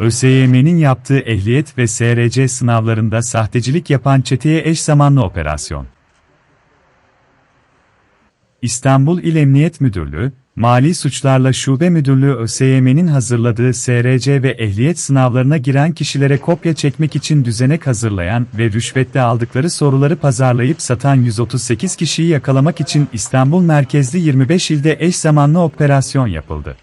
ÖSYM'nin yaptığı ehliyet ve SRC sınavlarında sahtecilik yapan çeteye eş zamanlı operasyon. İstanbul İl Emniyet Müdürlüğü, Mali Suçlarla Şube Müdürlüğü ÖSYM'nin hazırladığı SRC ve ehliyet sınavlarına giren kişilere kopya çekmek için düzenek hazırlayan ve rüşvetle aldıkları soruları pazarlayıp satan 138 kişiyi yakalamak için İstanbul merkezli 25 ilde eş zamanlı operasyon yapıldı.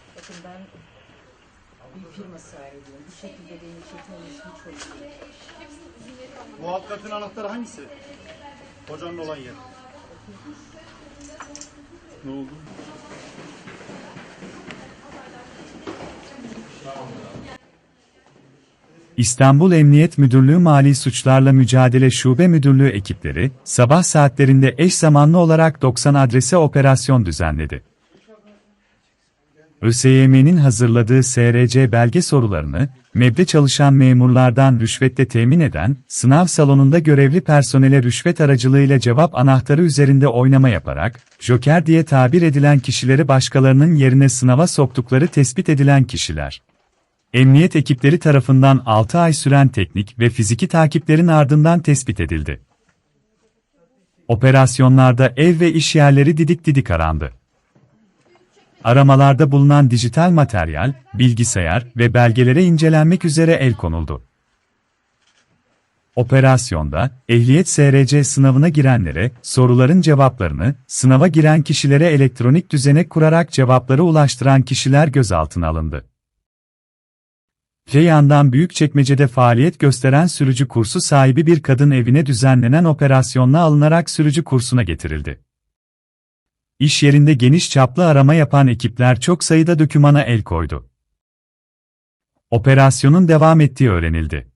Bu şekilde benim için tanışım çok iyi. Bu alt katın anahtarı hangisi? Hocanın olan yer. Ne oldu? İstanbul Emniyet Müdürlüğü Mali Suçlarla Mücadele Şube Müdürlüğü ekipleri, sabah saatlerinde eş zamanlı olarak 90 adrese operasyon düzenledi. ÖSYM'nin hazırladığı SRC belge sorularını, MEB'de çalışan memurlardan rüşvetle temin eden, sınav salonunda görevli personele rüşvet aracılığıyla cevap anahtarı üzerinde oynama yaparak, joker diye tabir edilen kişileri başkalarının yerine sınava soktukları tespit edilen kişiler. Emniyet ekipleri tarafından 6 ay süren teknik ve fiziki takiplerin ardından tespit edildi. Operasyonlarda ev ve iş yerleri didik didik arandı. Aramalarda bulunan dijital materyal, bilgisayar ve belgelere incelenmek üzere el konuldu. Operasyonda, ehliyet SRC sınavına girenlere, soruların cevaplarını, sınava giren kişilere elektronik düzenek kurarak cevapları ulaştıran kişiler gözaltına alındı. Öte yandan Büyükçekmece'de faaliyet gösteren sürücü kursu sahibi bir kadın evine düzenlenen operasyonla alınarak sürücü kursuna getirildi. İş yerinde geniş çaplı arama yapan ekipler çok sayıda dokümana el koydu. Operasyonun devam ettiği öğrenildi.